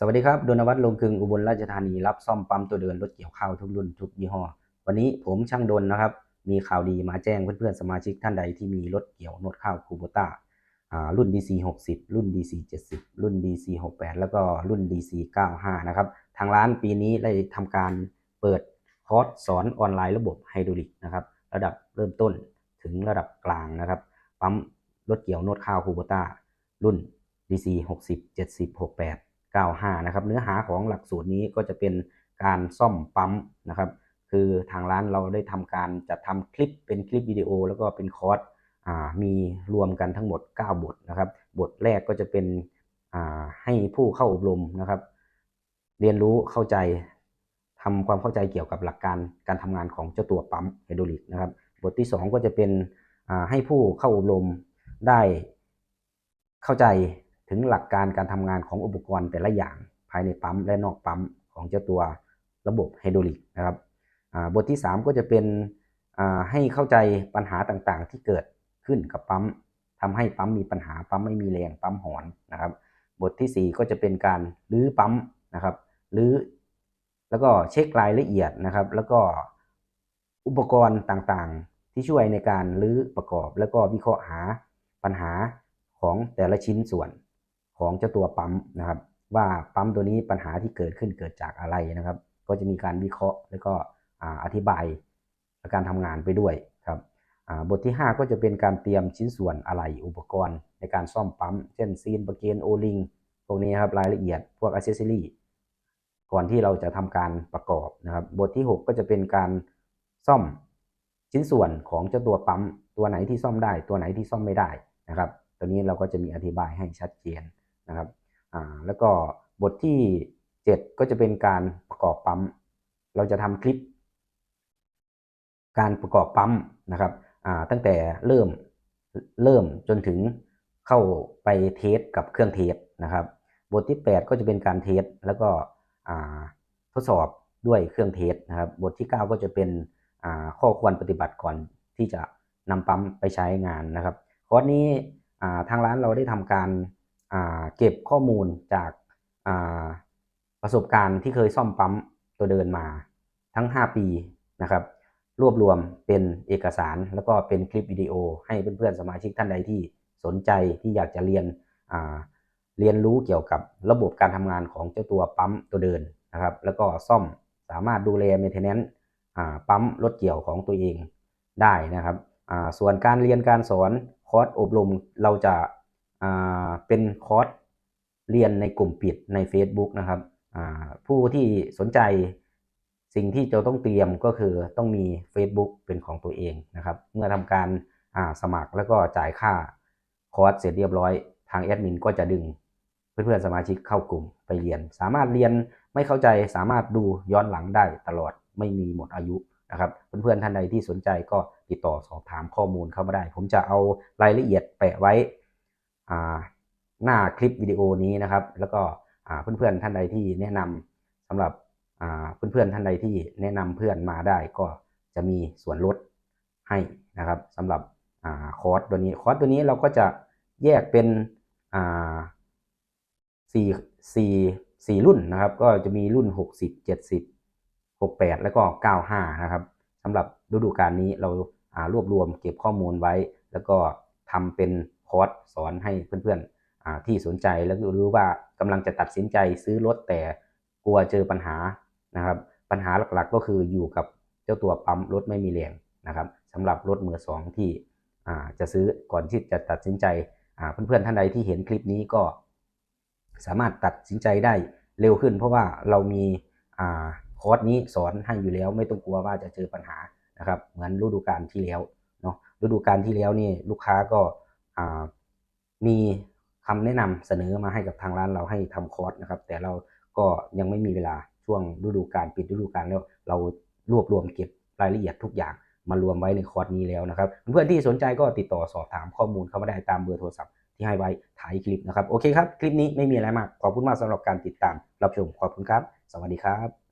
สวัสดีครับดนวัฒน์ลงกึงอุบลราชธานีรับซ่อมปั๊มตัวเดินรถเกี่ยวข้าวทุกรุ่นทุกยี่ห้อ วันนี้ผมช่างดนนะครับ มีข่าวดีมาแจ้งเพื่อนๆสมาชิกท่านใดที่มีรถเกี่ยวนวดข้าวคูโบต้าอ่ารุ่น DC 60 รุ่น DC 70 รุ่น DC 68 แล้วก็รุ่น DC 95 นะครับ ทางร้านปีนี้ได้ทำการเปิดคอร์สสอนออนไลน์ระบบไฮดรอลิกนะครับ ระดับเริ่มต้นถึงระดับกลางนะครับปั๊มรถเกี่ยวนวดข้าวคูโบต้ารุ่น DC 60 70 68 95นะครับเนื้อหาของหลักสูตรนี้ก็จะเป็นการซ่อมปั๊มนะครับคือทางร้านเราได้ทำการจัดทำคลิปเป็นคลิปวิดีโอ แล้วก็เป็นคอร์สมีรวมกันทั้งหมด 9 บทนะครับ บทแรกก็จะเป็นให้ผู้เข้าอบรมนะครับ เรียนรู้เข้าใจทำความเข้าใจเกี่ยวกับหลักการการทำงานของเจ้าตัวปั๊มไฮดรอลิกนะครับ บทที่ 2 ก็จะเป็นให้ผู้เข้าอบรมได้เข้าใจ ถึงหลักการการทำงานของอุปกรณ์แต่ละอย่างภายในปั๊มและนอกปั๊มของเจ้าตัวระบบไฮดรอลิกนะครับบทที่ 3 ก็จะเป็นให้เข้าใจปัญหาต่างๆ ที่เกิดขึ้นกับปั๊มทำให้ปั๊มมีปัญหาปั๊มไม่มีแรงปั๊มหอนนะครับ บททีสี่ 4 ก็จะเป็นการรื้อปั๊มนะครับรื้อแล้วก็เช็ครายละเอียดนะครับ แล้วก็อุปกรณ์ต่างๆ ที่ช่วยในการรื้อประกอบ แล้วก็วิเคราะห์หาปัญหาของแต่ละชิ้นส่วน ของเจ้าตัวปั๊มนะครับ ว่าปั๊มตัวนี้ปัญหาที่เกิดขึ้นเกิดจากอะไรนะครับ ก็จะมีการวิเคราะห์แล้วก็อธิบายการทำงานไปด้วยครับบทที่ 5 ก็จะเป็นการเตรียมชิ้นส่วนอะไหล่อุปกรณ์ ในการซ่อมปั๊ม เช่นซีนประเกนโอลิงพวกนี้ครับรายละเอียดพวกอ c เซสซอรี่ก่อนที่เราจะทำการประกอบนะครับ บทที่ 6 ก็จะเป็นการซ่อมชิ้นส่วนของเจ้าตัวปั๊ม ตัวไหนที่ซ่อมได้ ตัวไหนที่ซ่อมไม่ได้นะครับ ตัวนี้เราก็จะมีอธิบายให้ชัดเจน นะครับอ่าแล้วก็บทที่ 7 ก็จะเป็นการประกอบปั๊ม เราจะทำคลิป การประกอบปั๊มนะครับอ่าตั้งแต่เริ่มเริ่มจนถึงเข้าไปเทสกับเครื่องเทสนะครับ บทที่ 8 ก็จะเป็นการเทสแล้วก็อ่าทดสอบด้วยเครื่องเทสนะครับ บทที่ 9 ก็จะเป็นอ่าข้อควรปฏิบัติก่อนที่จะนำปั๊มไปใช้งานนะครับคอร์สนี้อ่าทางร้านเราได้ทำการ เก็บข้อมูลจากาประสบการณ์ที่เคยซ่อมปั๊มตัวเดินมาทั้ง 5 ปีนะครับ รวบรวมเป็นเอกสารแล้วก็เป็นคลิปวิดีโอ ให้เพื่อนๆสมาชิกท่านใดที่สนใจที่อยากจะเรียนเรียนรู้เกี่ยวกับระบบการทำงานของเจ้าตัวปั๊มตัวเดินนะครับ แล้วก็ซ่อมสามารถดูแล maintenance อ่าปั๊มรถเกี่ยวของตัวเองได้นะครับ ส่วนการเรียนการสอนคอร์สอบรมเราจะ เป็นคอร์สเรียนในกลุ่มปิดใน Facebook นะครับผู้ที่สนใจสิ่งที่จะต้องเตรียมก็คือต้องมี Facebook เป็นของตัวเองนะครับ เมื่อทำการสมัครแล้วก็จ่ายค่าคอร์สเสร็จเรียบร้อย ทางแอดมินก็จะดึงเพื่อนๆสมาชิกเข้ากลุ่มไปเรียน สามารถเรียนไม่เข้าใจสามารถดูย้อนหลังได้ตลอดไม่มีหมดอายุนะครับเพื่อนๆท่านใดที่สนใจก็ติดต่อสอบถามข้อมูลเข้ามาได้ ผมจะเอารายละเอียดแปะไว้ หน้าคลิปวิดีโอนี้นะครับ แล้วก็เพื่อนๆท่านใดที่แนะนำสำหรับเพื่อนๆท่านใดที่แนะนำเพื่อนมาได้ก็จะมีส่วนลดให้นะครับสำหรับอคอร์สตัวนี้คอร์สตัวนี้เราก็จะแยกเป็นสี่สี่สี่รุ่นนะครับ ก็จะมีรุ่น 60 70 68 แล้วก็ 95 นะครับสำหรับฤดูกาลนี้เรารวบรวมเก็บข้อมูลไว้ แล้วก็ทำเป็น คอร์สสอนให้เพื่อนๆที่สนใจแล้วก็รู้ว่ากำลังจะตัดสินใจซื้อรถแต่กลัวเจอปัญหานะครับ ปัญหาหลักๆก็คืออยู่กับเจ้าตัวปั๊มรถไม่มีแรงนะครับสำหรับรถมือสองที่จะซื้อก่อนที่จะตัดสินใจเพื่อนๆท่านใดที่เห็นคลิปนี้ก็สามารถตัดสินใจได้เร็วขึ้น เพราะว่าเรามีอคอร์สนี้สอนให้อยู่แล้วไม่ต้องกลัวว่าจะเจอปัญหานะครับเหมือนฤดูกาลที่แล้วเนาะฤดูกาลที่แล้วนี่ลูกค้าก็ มีคำแนะนำเสนอมาให้กับทางร้านเราให้ทำคอร์สนะครับ แต่เราก็ยังไม่มีเวลาช่วงฤดูกาลปิดฤดูกาลแล้วเรารวบรวมเก็บรายละเอียดทุกอย่างมารวมไว้ในคอร์สนี้แล้วนะครับ เพื่อนที่สนใจก็ติดต่อสอบถามข้อมูลเข้ามาได้ตามเบอร์โทรศัพท์ที่ให้ไว้ท้ายคลิปนะครับ โอเคครับ คลิปนี้ไม่มีอะไรมาก ขอบคุณมากสำหรับการติดตามรับชม ขอบคุณครับ สวัสดีครับ